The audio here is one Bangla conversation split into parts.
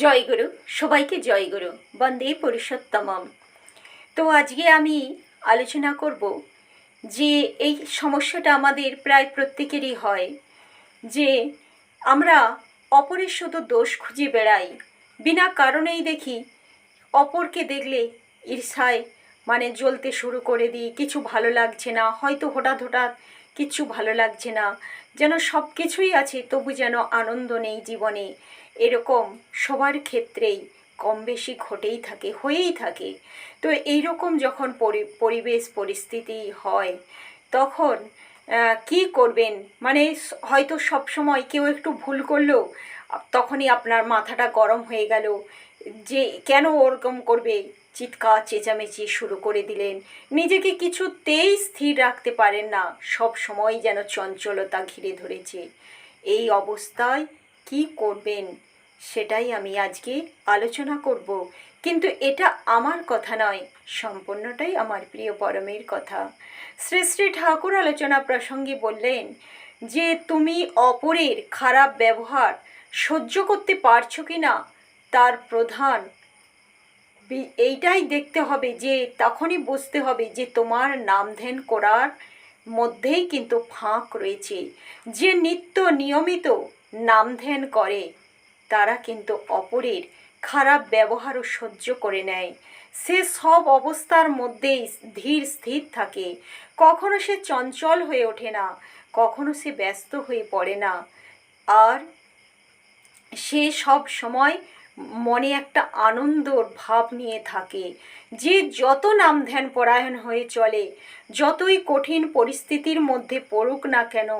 জয়গুরু সবাইকে জয়গুরু বন্দে পুরুষোত্তমম। তো আজকে আমি আলোচনা করব যে এই সমস্যাটা আমাদের প্রায় প্রত্যেকেরই হয়, যে আমরা অপরের শুধু দোষ খুঁজে বেড়াই, বিনা কারণেই দেখি অপরকে দেখলে ঈর্ষায় মানে জ্বলতে শুরু করে দিই, কিছু ভালো লাগছে না, হয়তো হঠাৎ হঠাৎ কিছু ভালো লাগছে না। যেন সব কিছুই আছে, তবু যেন আনন্দ নেই জীবনে। এরকম সবার ক্ষেত্রেই কম বেশি ঘটেই থাকে, হয়েই থাকে। তো এই রকম যখন পরি, পরিবেশ, পরিস্থিতি হয়, তখন কি করবেন? মানে হয়তো সব সময় কেউ একটু ভুল করলেও আপ- তখনই আপনার মাথাটা গরম হয়ে গেল। যে কেন ওরকম করবে? চিৎকার, চেঁচামেচি শুরু করে দিলেন। নিজেকে কিছুতেই স্থির রাখতে পারেন না। সব সময় যেন চঞ্চলতা ঘিরে ধরেছে। এই অবস্থায় কি করবেন? সেটাই আমি আজকে আলোচনা করব। কিন্তু এটা আমার কথা নয়, সম্পূর্ণটাই আমার প্রিয় পরমের কথা। শ্রী শ্রী ঠাকুর আলোচনা প্রসঙ্গে বললেন যে, তুমি অপরের খারাপ ব্যবহার সহ্য করতে পারছ কি না? তার প্রধান। এইটাই দেখতে হবে যে, তখনই বুঝতে হবে যে, তোমার নাম ধ্যান করার মধ্যেই কিন্তু ফাঁক রয়েছে। যে নিত্য নিয়মিত নাম ধ্যান করে, তারা কিন্তু অপরের খারাপ ব্যবহারও সহ্য করে নেয়। সে সব অবস্থার মধ্যেই ধীর স্থির থাকে। কখনো সে চঞ্চল হয়ে ওঠে না, কখনো সে ব্যস্ত হয়ে পড়ে না। আর সে সব সময় মনে একটা আনন্দর ভাব নিয়ে থাকে। যে যত নাম ধ্যান পরায়ণ হয়ে চলে, যতই কঠিন পরিস্থিতির মধ্যে পড়ুক না কেন,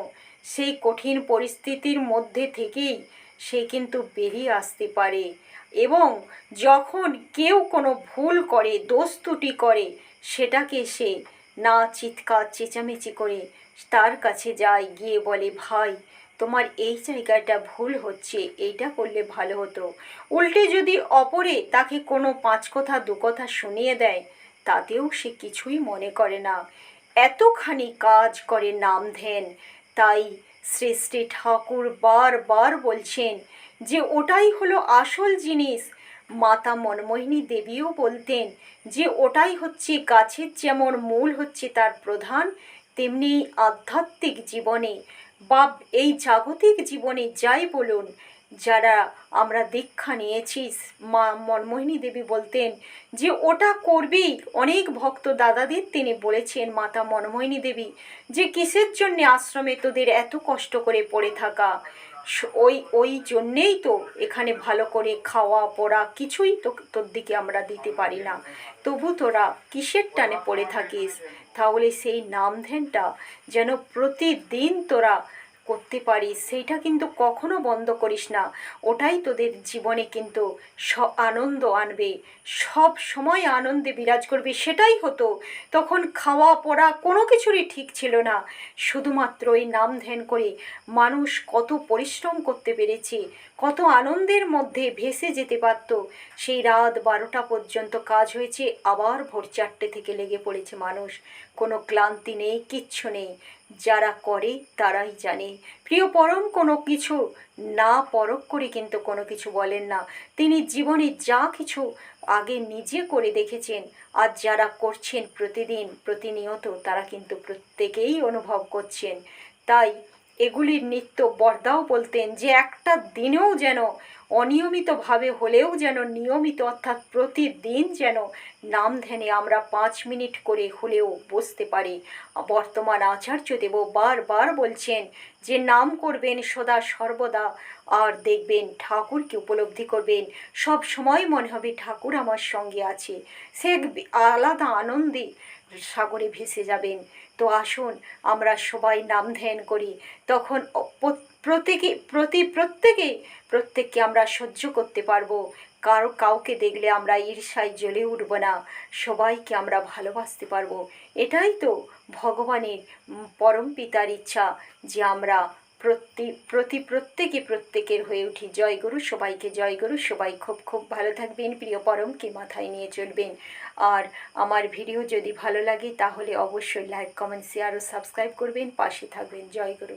সেই কঠিন পরিস্থিতির মধ্যে থেকেই সে কিন্তু বেরিয়ে আসতে পারে এবং যখন কেউ কোনো ভুল করে, দোষ করে, সেটাকে সে না চিৎকার, চেঁচামেচি করে তার কাছে যায়, গিয়ে বলে, ভাই তোমার এই জায়গাটা ভুল হচ্ছে, এইটা করলে ভালো হতো। উল্টে যদি অপরে তাকে কোনো পাঁচ কথা, দু কথা শুনিয়ে দেয়, তাতেও সে কিছুই মনে করে না। এতখানি কাজ করে নাম ধ্যান তাই শ্রী শ্রী ঠাকুর বারবার বলছেন যে ওটাই হলো আসল জিনিস। মাতা মনমোহিনী দেবীও বলতেন যে ওটাই হচ্ছে গাছের যেমন মূল হচ্ছে তার প্রধান, তেমনি আধ্যাত্মিক জীবনে। বা এই জাগতিক জীবনে যাই বলুন, যারা আমরা দীক্ষা নিয়েছি, মা মনমোহিনী দেবী বলতেন যে ওটা করবেই অনেক ভক্ত দাদাদের তিনি বলেছেন, মাতা মনমোহিনী দেবী, যে কিসের জন্যে আশ্রমে তোদের এত কষ্ট করে পড়ে থাকা? ওই ওই জন্যেই তো এখানে ভালো করে খাওয়া, পড়া কিছুই তো তোর দিকে আমরা দিতে পারি না। তবু তোরা কিসের টানে পড়ে থাকিস? তাহলে সেই নাম ধ্যানটা যেন প্রতিদিন তোরা করতে পারিস, সেইটা কিন্তু কখনো বন্ধ করিস না। ওটাই তোদের জীবনে কিন্তু স, আনন্দ আনবে। সব সময় আনন্দে বিরাজ করবে, সেটাই হতো। তখন খাওয়া, পড়া কোনো কিছুরই ঠিক ছিল না। শুধুমাত্র এই নাম ধ্যান করে মানুষ কত পরিশ্রম করতে পেরেছে, কত আনন্দের মধ্যে ভেসে যেতে পারত। সেই রাত বারোটা পর্যন্ত কাজ হয়েছে, আবার ভোর চারটে থেকে লেগে পড়েছে মানুষ। কোনো ক্লান্তি নেই, কিচ্ছু নেই। যারা করে, তারাই জানে। প্রিয় পরম, কোনো কিছু না পরখ করে কিন্তু কোনো কিছু বলেন না। তিনি জীবনে যা কিছু আগে নিজে করে দেখেছেন, আর যারা করছেন প্রতিদিন, প্রতিনিয়ত, তারা কিন্তু প্রত্যেকেই অনুভব করছেন। তাই এগুলির নিত্য বরদাও বলতেন যে একটা দিনেও যেন অনিয়মিতভাবে হলেও যেন নিয়মিত, অর্থাৎ প্রতিদিন যেন নাম ধ্যানে আমরা পাঁচ মিনিট করে হলেও বসতে পারি। বর্তমান আচার্য আচার্যদেব বারবার বলছেন যে, নাম করবেন সদা সর্বদা, আর দেখবেন ঠাকুরকে উপলব্ধি করবেন। সব সময় মনে হবে ঠাকুর আমার সঙ্গে আছে। সে আলাদা আনন্দে সাগরে ভেসে যাবেন। তো আসুন, আমরা সবাই নাম ধ্যান করি। তখন প্রত্যেকে, প্রতি প্রত্যেকে, প্রত্যেককে আমরা সহ্য করতে পারব। কারও, কাউকে দেখলে আমরা ঈর্ষায় জ্বলে উঠব না। সবাইকে আমরা ভালোবাসতে পারব। এটাই তো ভগবানের পরম পিতার ইচ্ছা যে আমরা প্রতি প্রতি প্রত্যেকে প্রত্যেকের হয়ে উঠি। জয় গুরু সবাইকে, জয় গুরু সবাই। খুব খুব ভালো থাকবেন, প্রিয় পরমকে মাথায় নিয়ে চলবেন। আর আমার ভিডিও যদি ভালো লাগে তাহলে অবশ্যই লাইক, কমেন্ট, শেয়ার ও সাবস্ক্রাইব করবেন। পাশে থাকবেন জয় গুরু।